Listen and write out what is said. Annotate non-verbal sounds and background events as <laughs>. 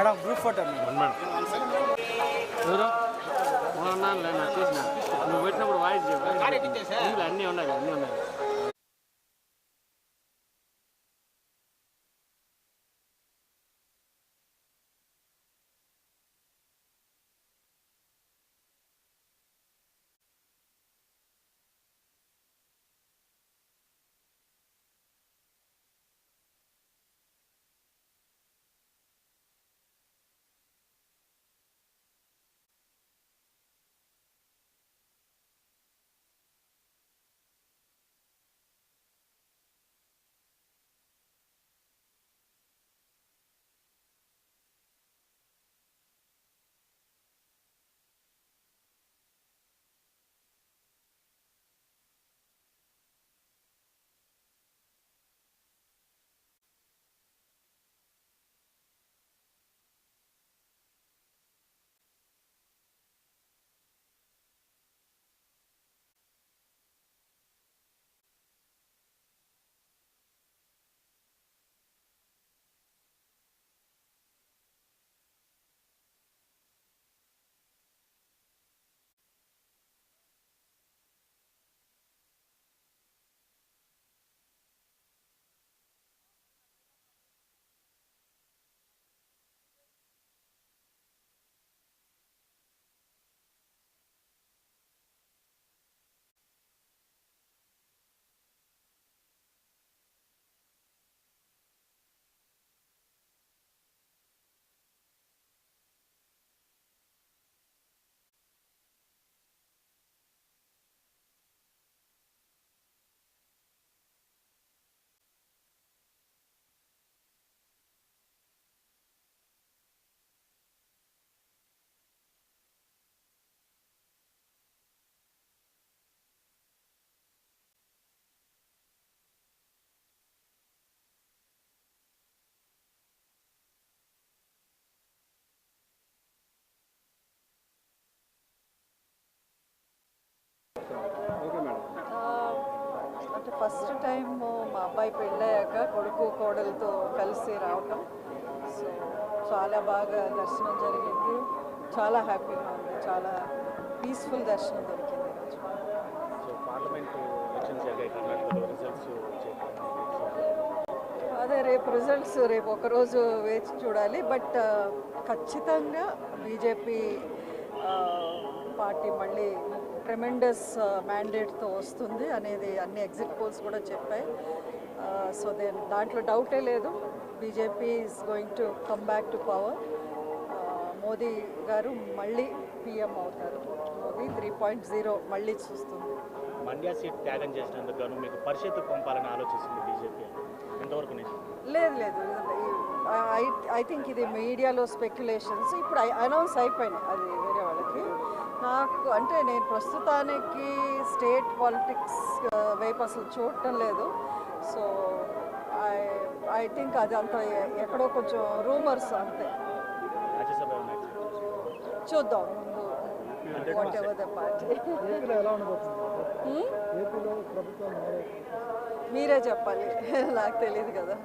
Madam group photo madam ఎవరు ఉన్నాను లేదు చూసిన నువ్వు పెట్టినప్పుడు వాయిస్ చెప్పు ఇందులో అన్నీ ఉన్నాయి అన్నీ ఉన్నాయి ఫస్ట్ టైం మా అబ్బాయి పెళ్ళయ్యాక కొడుకు కోడలతో కలిసి రావటం. సో చాలా బాగా దర్శనం జరిగింది. చాలా హ్యాపీగా ఉంది. చాలా పీస్ఫుల్ దర్శనం దొరికింది అదే రేపు రిజల్ట్స్ రేపు ఒకరోజు వేచి చూడాలి. బట్ ఖచ్చితంగా బీజేపీ పార్టీ మళ్ళీ ట్రెమెండస్ మ్యాండేట్తో వస్తుంది అనేది అన్ని ఎగ్జిట్ పోల్స్ కూడా చెప్పాయి. సో దేన్ దాంట్లో డౌటే లేదు. BJP is going to come back to power Modi గారు మళ్ళీ పిఎం అవుతారు. మోదీ త్రీ పాయింట్ జీరో మళ్ళీ చూస్తుంది. మండ్యా సీట్ త్యాగం చేసినందుకు గాను మీకు పరిషత్ పంపాలని ఆలోచిస్తుంది బీజేపీ ఎంతవరకు లేదు లేదు. ఐ ఐ థింక్ ఇది మీడియాలో స్పెక్యులేషన్స్ ఇప్పుడు అనౌన్స్ అయిపోయినాయి. అది వేరే వాళ్ళకి. నాకు అంటే నేను ప్రస్తుతానికి స్టేట్ పాలిటిక్స్ వైపు అసలు చూడటం లేదు. సో ఐ ఐ థింక్ అది అంత ఎక్కడో కొంచెం రూమర్స్ అంతే. చూద్దాం ముందు వాట్ ఎవర్ ద పార్టీ. మీరే చెప్పాలి. <laughs> నాకు తెలియదు కదా.